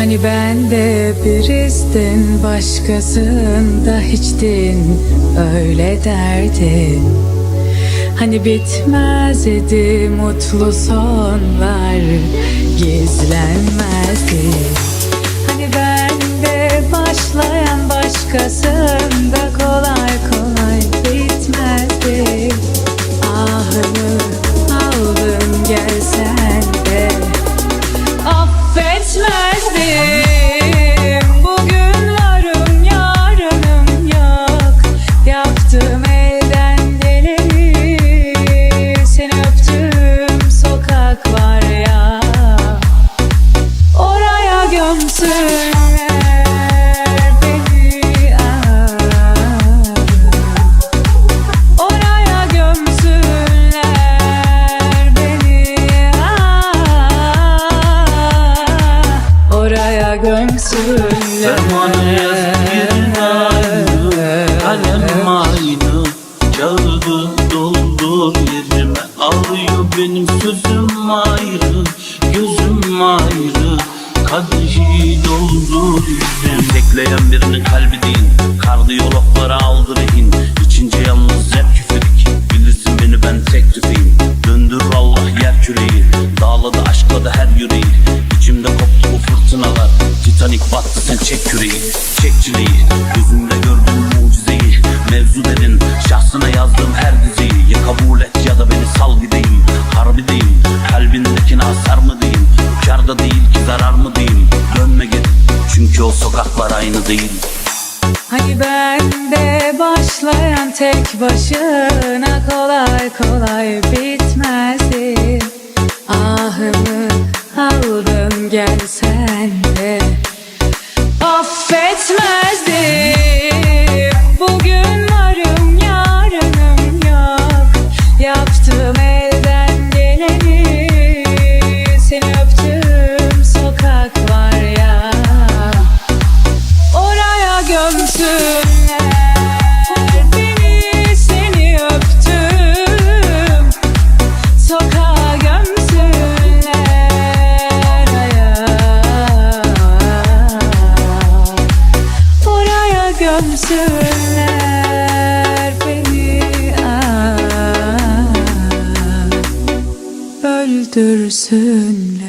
Hani ben de biristin başkasında hiçtin. Öyle derdin Hani bitmez idi mutlu sonlar gizlenmezdi. Hani ben de başlayan başkasında Fermanı yazıp yerine aynı. Kalem aynı. Kağıdı doldur yerime. Alıyor benim sözüm ayrı Gözüm ayrı Kadehi doldur yüzüm Bekleyen birinin kalbi değil Kardiyologlara aldı rehin İçince yalnız hep küfürük Bilirsin beni ben tek tüfeğim. Döndürür Allah yer küreği. Dağladı aşkladı her yüreği. İçimde koptu bu fırtınalar. Titanik battı sen çek küreği. Çek çileyi. Gözümde gördüm Çünkü o sokaklar aynı değil. Hani ben de başlayan tek başına kolay kolay bitmezdi Ahımı aldın gelsen de affetmezdim Gömsünler beni ah. Öldürsünler